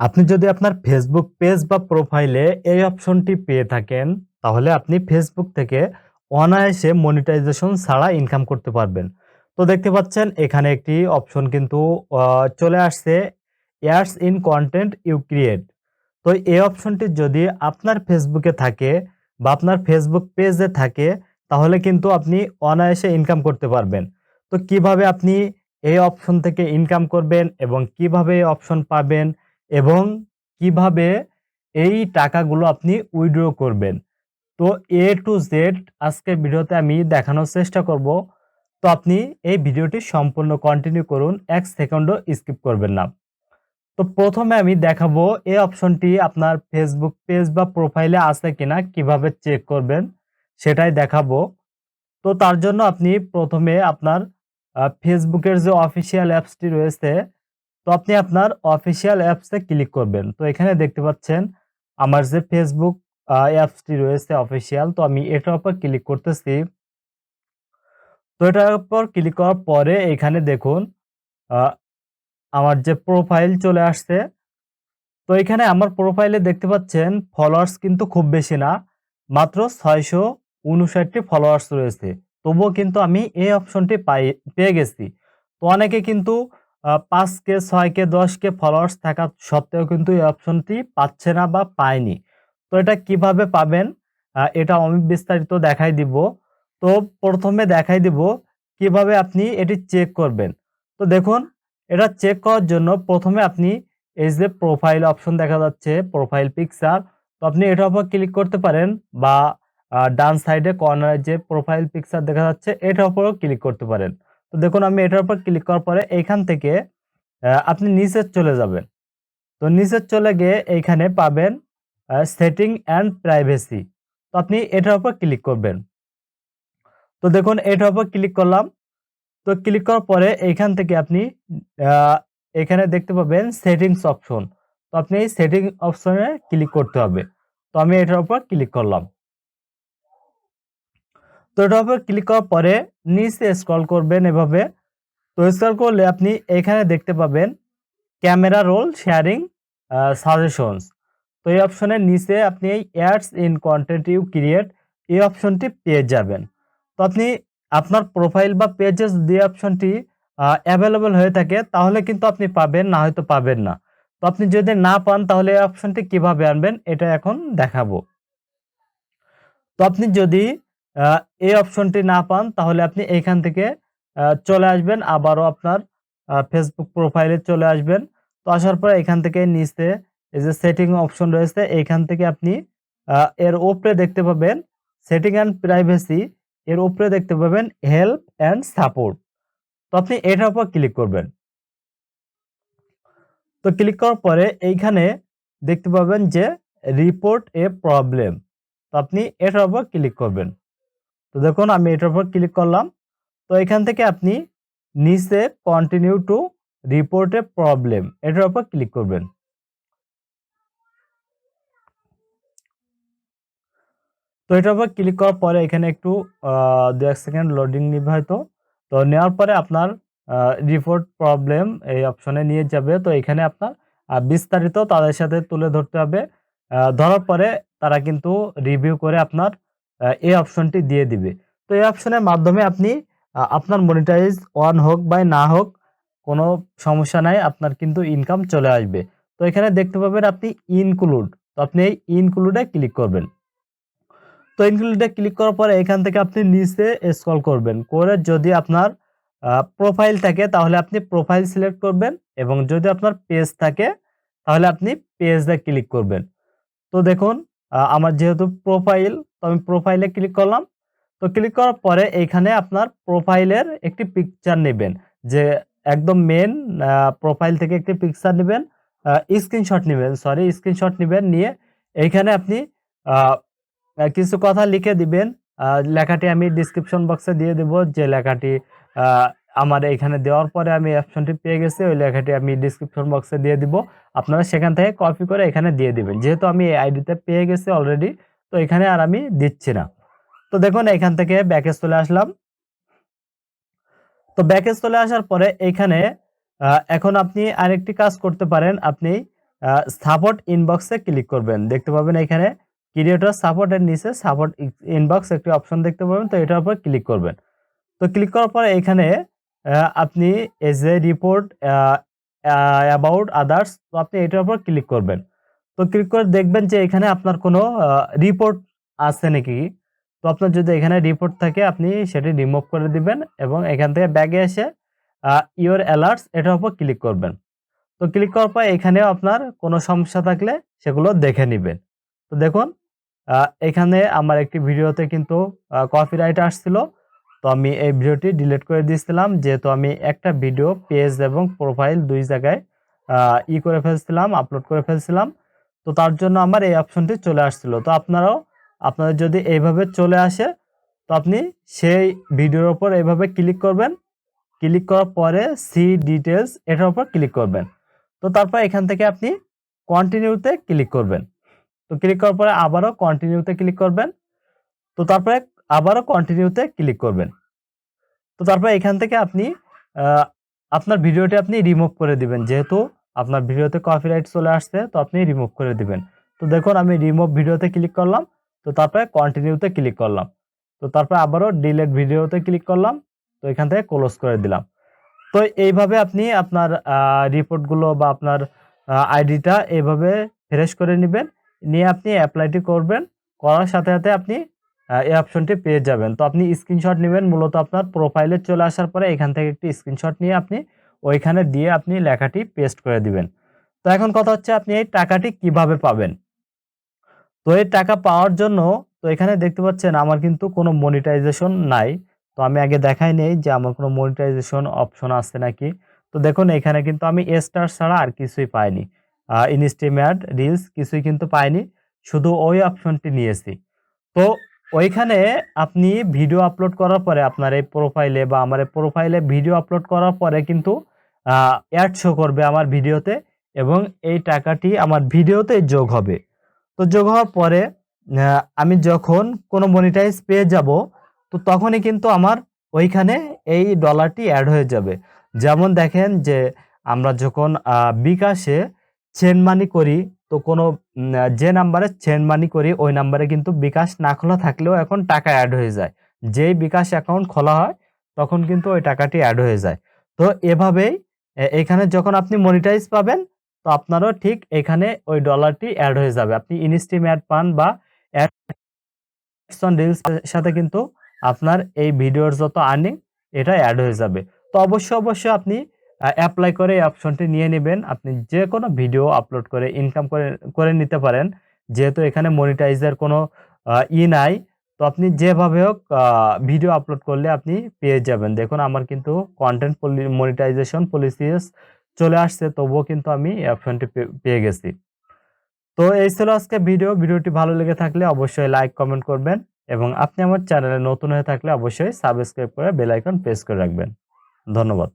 আপনি যদি আপনার ফেসবুক পেজ বা প্রোফাইলে এই অপশনটি পেয়ে থাকেন, তাহলে আপনি ফেসবুক থেকে অনায়াসে মনিটাইজেশন ছাড়া ইনকাম করতে পারবেন। তো দেখতে পাচ্ছেন, এখানে একটি অপশন কিন্তু চলে আসছে ads in content you create তো এই অপশনটি যদি আপনার ফেসবুকে থাকে বা আপনার ফেসবুক পেজে থাকে, তাহলে কিন্তু আপনি অনায়াসে ইনকাম করতে পারবেন। তো কীভাবে আপনি এই অপশন থেকে ইনকাম করবেন এবং কীভাবে এই অপশন পাবেন এবং কীভাবে এই টাকাগুলো আপনি উইথড্র করবেন। তো এ টু জেড আজকের ভিডিওতে আমি দেখানোর চেষ্টা করব। তো আপনি এই ভিডিওটি সম্পূর্ণ কন্টিনিউ করুন, এক সেকেন্ডও স্কিপ করবেন না। তো প্রথমে আমি দেখাবো এই অপশনটি আপনার ফেসবুক পেজ বা প্রোফাইলে আছে কিনা, কীভাবে চেক করবেন সেটাই দেখাবো। তো তার জন্য আপনি প্রথমে আপনার ফেসবুকের যে অফিসিয়াল অ্যাপসটি রয়েছে তো আপনি আপনার অফিসিয়াল অ্যাপসে ক্লিক করবেন। তো এখানে দেখতে পাচ্ছেন, আমার যে ফেসবুক অ্যাপসটি রয়েছে অফিসিয়াল তো আমি এটার উপর ক্লিক করতেছি। তো এটার উপর ক্লিক করার পরে এখানে দেখুন আমার যে প্রোফাইল চলে আসছে। তো এখানে আমার প্রোফাইলে দেখতে পাচ্ছেন ফলোয়ার্স কিন্তু খুব বেশি না, মাত্র ছয়শো উনষাটটি ফলোয়ার্স রয়েছে। তবুও কিন্তু আমি এই অপশনটি পাই, পেয়ে গেছি। তো অনেকে কিন্তু পাঁচ কে ছয় কে দশ কে ফলোয়ার্স থাকা সত্ত্বেও কিন্তু এই অপশনটি পাচ্ছে না বা পায়নি। তো এটা কীভাবে পাবেন? এটা আমি বিস্তারিত দেখাই দিব। তো প্রথমে দেখাই দিব কীভাবে আপনি এটি চেক করবেন। তো দেখুন, এটা চেক করার জন্য প্রথমে আপনি এই যে প্রোফাইল অপশন দেখা যাচ্ছে প্রোফাইল পিকচার তো আপনি এটার উপর ক্লিক করতে পারেন বা ডান সাইডে কর্নারে যে প্রোফাইল পিকচার দেখা যাচ্ছে, এটার উপরেও ক্লিক করতে পারেন। তো দেখুন, আমি এটার উপর ক্লিক করার পরে এইখান থেকে আপনি নিচে চলে যাবেন। তো নিচে চলে গিয়ে এইখানে পাবেন সেটিং অ্যান্ড প্রাইভেসি তো আপনি এটার উপর ক্লিক করবেন। তো দেখুন, এটার উপর ক্লিক করলাম। তো ক্লিক করার পরে এইখান থেকে আপনি এখানে দেখতে পাবেন সেটিংস অপশন তো আপনি এই সেটিং অপশনে ক্লিক করতে হবে। তো আমি এটার উপর ক্লিক করলাম। তো এটার উপর ক্লিক করার পরে নিচে স্ক্রল করবেন এভাবে। তো স্ক্রল করলে আপনি এখানে দেখতে পাবেন ক্যামেরা রোল শেয়ারিং সাজেশনস তো এই অপশনের নিচে আপনি এই ads in content you create এই অপশনটি পেয়ে যাবেন। তো আপনি আপনার প্রোফাইল বা পেজেস যে অপশনটি অ্যাভেলেবল হয়ে থাকে তাহলে কিন্তু আপনি পাবেন, না হয়তো পাবেন না। তো আপনি যদি না পান তাহলে এই অপশনটি কীভাবে আনবেন এটা এখন দেখাবো। তো আপনি যদি এই অপশনটি না পান, তাহলে আপনি এইখান থেকে চলে আসবেন, আবারও আপনার ফেসবুক প্রোফাইলে চলে আসবেন। তো আসার পরে এখান থেকে নিচে এই যে সেটিং অপশন রয়েছে এইখান থেকে আপনি এর ওপরে দেখতে পাবেন সেটিং অ্যান্ড প্রাইভেসি এর উপরে দেখতে পাবেন হেল্প অ্যান্ড সাপোর্ট তো আপনি এটার উপর ক্লিক করবেন। তো ক্লিক করার পরে এইখানে দেখতে পাবেন যে রিপোর্ট এ প্রবলেম তো আপনি এটার উপর ক্লিক করবেন। তো দেখুন, আমি এটার উপর ক্লিক করলাম। তো এখান থেকে আপনি নিচে কন্টিনিউ টু রিপোর্ট প্রবলেম এটার উপর ক্লিক করবেন। তো এটার উপর ক্লিক করার পরে এখানে একটু দু এক সেকেন্ড লোডিং নিবে হয়তো। তো নেওয়ার পরে আপনার রিপোর্ট প্রবলেম এই অপশনে নিয়ে যাবে। তো এখানে আপনার বিস্তারিত তাদের সাথে তুলে ধরতে হবে। ধরার পরে তারা কিন্তু রিভিউ করে আপনার এই অপশনটি দিয়ে দিবে। তো এই অপশনের মাধ্যমে আপনি আপনার মনিটাইজ অন হোক বা না হোক, কোনো সমস্যা নাই, আপনার কিন্তু ইনকাম চলে আসবে। তো এখানে দেখতে পাবেন আপনি ইনক্লুড তো আপনি এই ইনক্লুডে ক্লিক করবেন। তো ইনক্লুডে ক্লিক করার পরে এখান থেকে আপনি নিচে স্ক্রল করবেন। করে যদি আপনার প্রোফাইল থাকে, তাহলে আপনি প্রোফাইল সিলেক্ট করবেন এবং যদি আপনার পেজ থাকে, তাহলে আপনি পেজে ক্লিক করবেন। তো দেখুন আমার যেহেতু প্রোফাইল আমি প্রোফাইলে ক্লিক করলাম। তো ক্লিক করার পরে এইখানে আপনার প্রোফাইলের একটি পিকচার নেবেন। যে একদম মেন প্রোফাইল থেকে একটি পিকচার নেবেন স্ক্রিনশট নেবেন সরি স্ক্রিনশট নেবেন, নিয়ে এইখানে আপনি কিছু কথা লিখে দিবেন। লেখাটি আমি ডিসক্রিপশন বক্সে দিয়ে দেব। যে লেখাটি আমার এখানে দেওয়ার পরে আমি অপশনটি পেয়ে গেছি, ওই লেখাটি আমি ডিসক্রিপশন বক্সে দিয়ে দিব। আপনারা সেখান থেকে কপি করে এখানে দিয়ে দিবেন। যেহেতু আমি এই আইডিতে পেয়ে গেছি অলরেডি তো এখানে আর আমি দিচ্ছি না। তো দেখুন, এখান থেকে ব্যাকে চলে আসলাম। তো ব্যাকে চলে আসার পরে এখানে এখন আপনি আরেকটি কাজ করতে পারেন। আপনি সাপোর্ট ইনবক্সে ক্লিক করবেন। দেখতে পাবেন এখানে ক্রিয়েটর সাপোর্টের নিচে সাপোর্ট ইনবক্স একটি অপশন দেখতে পাবেন। তো এটার উপর ক্লিক করবেন। তো ক্লিক করার পরে এখানে আপনি as a report about others তো আপনি এটার উপর ক্লিক করবেন। তো ক্লিক করে দেখবেন যে এখানে আপনার কোনো রিপোর্ট আছে নাকি? তো আপনার যদি এখানে রিপোর্ট থাকে, আপনি সেটি রিমুভ করে দিবেন এবং এখান থেকে ব্যাগে এসে ইওর অ্যালার্টস এটার উপর ক্লিক করবেন। তো ক্লিক করার পর এখানেও আপনার কোনো সমস্যা থাকলে সেগুলো দেখে নেবেন। তো দেখুন এখানে আমার একটি ভিডিওতে কিন্তু কপিরাইট আসছিল। তো আমি এই ভিডিওটি ডিলিট করে দিয়েছিলাম। যেহেতু আমি একটা ভিডিও পেজ এবং প্রোফাইল দুই জায়গায় ই করে ফেলছিলাম আপলোড করে ফেলছিলাম। তো তার জন্য আমার এই অপশনটি চলে আসছিল। তো আপনারাও, আপনাদের যদি এইভাবে চলে আসে, তো আপনি সেই ভিডিওর ওপর এইভাবে ক্লিক করবেন। ক্লিক করার পরে সি ডিটেলস এটার উপর ক্লিক করবেন। তো তারপর এখান থেকে আপনি কন্টিনিউতে ক্লিক করবেন। তো ক্লিক করার পরে আবারও কন্টিনিউতে ক্লিক করবেন। তো তারপরে আবারও কন্টিনিউতে ক্লিক করবেন। তো তারপরে এখান থেকে আপনি আপনার ভিডিওটি আপনি রিমুভ করে দিবেন। যেহেতু আপনার ভিডিওতে কপিরাইট চলে আসছে, তো আপনি রিমুভ করে দিবেন। তো দেখুন, আমি রিমুভ ভিডিওতে ক্লিক করলাম, তো তারপরে কন্টিনিউতে ক্লিক করলাম। তো তারপরে আবারও ডিলেট ভিডিওতে ক্লিক করলাম, তো এখান থেকে ক্লোজ করে দিলাম। তো এইভাবে আপনি আপনার রিপোর্টগুলো বা আপনার আইডিটা এইভাবে ফ্রেশ করে নেবেন। নিয়ে আপনি অ্যাপ্লাইটি করবেন, করার সাথে সাথে আপনি এই অপশনটি পেয়ে যাবেন। তো আপনি স্ক্রিনশট নেবেন, মূলত আপনার প্রোফাইলে চলে আসার পরে এখান থেকে একটি স্ক্রিনশট নিয়ে আপনি ওইখানে দিয়ে আপনি লেখাটি পেস্ট করে দিবেন। তো এখন কথা হচ্ছে আপনি এই টাকাটি কীভাবে পাবেন? তো এই টাকা পাওয়ার জন্য তো এখানে দেখতে পাচ্ছেন আমার কিন্তু কোনো মনিটাইজেশন নাই। তো আমি আগে দেখাই নেই যে আমার কোনো মনিটাইজেশন অপশন আছে নাকি। তো দেখুন এখানে কিন্তু আমি স্টার ছাড়া আর কিছুই পাইনি। ইনস্টিমেট রিলস কিছুই কিন্তু পাইনি। শুধু ওই অপশনটি নিয়েছি। তো ওইখানে আপনি ভিডিও আপলোড করার পরে আপনার এই প্রোফাইলে বা আমার এই প্রোফাইলে ভিডিও আপলোড করার পরে কিন্তু অ্যাড শো করবে আমার ভিডিওতে এবং এই টাকাটি আমার ভিডিওতে যোগ হবে। তো যোগ হওয়ার পরে আমি যখন কোনো মনিটাইজ পেয়ে যাব, তো তখনই কিন্তু আমার ওইখানে এই ডলারটি অ্যাড হয়ে যাবে। যেমন দেখেন যে, আমরা যখন বিকাশে চেন মানি করি, তো কোনো যে নাম্বারে চেন মানি করি, ওই নাম্বারে কিন্তু বিকাশ না খোলা থাকলেও এখন টাকা অ্যাড হয়ে যায়। যেই বিকাশ অ্যাকাউন্ট খোলা হয়, তখন কিন্তু ওই টাকাটি অ্যাড হয়ে যায়। তো এভাবেই এখানে যখন আপনি মনিটাইজ পাবেন, তো আপনারও ঠিক এখানে ওই ডলারটি অ্যাড হয়ে যাবে। আপনি ইনস্টিম অ্যাড পান বা অ্যাডসন রিলস সাথে কিন্তু আপনার এই ভিডিওর যত আর্নিং এটা অ্যাড হয়ে যাবে। তো অবশ্যই অবশ্যই আপনি অ্যাপ্লাই করে এই অপশনটি নিয়ে নেবেন। আপনি যে কোনো ভিডিও আপলোড করে ইনকাম করে করে নিতে পারেন। যেহেতু এখানে মনিটাইজের কোনো ই নাই তো আপনি যেভাবে হোক ভিডিও আপলোড করলে আপনি পেয়ে যাবেন। দেখুন, আমার কিন্তু কন্টেন্ট মনিটাইজেশন পলিসিস চলে আসছে, তবুও কিন্তু আমি পে- পেয়ে গেছি। তো এই ছিল আজকে ভিডিও ভিডিওটি ভালো লেগে থাকলে অবশ্যই লাইক কমেন্ট করবেন এবং আপনি আমার চ্যানেলে নতুন হয়ে থাকলে অবশ্যই সাবস্ক্রাইব করে বেল আইকন প্রেস করে রাখবেন। ধন্যবাদ।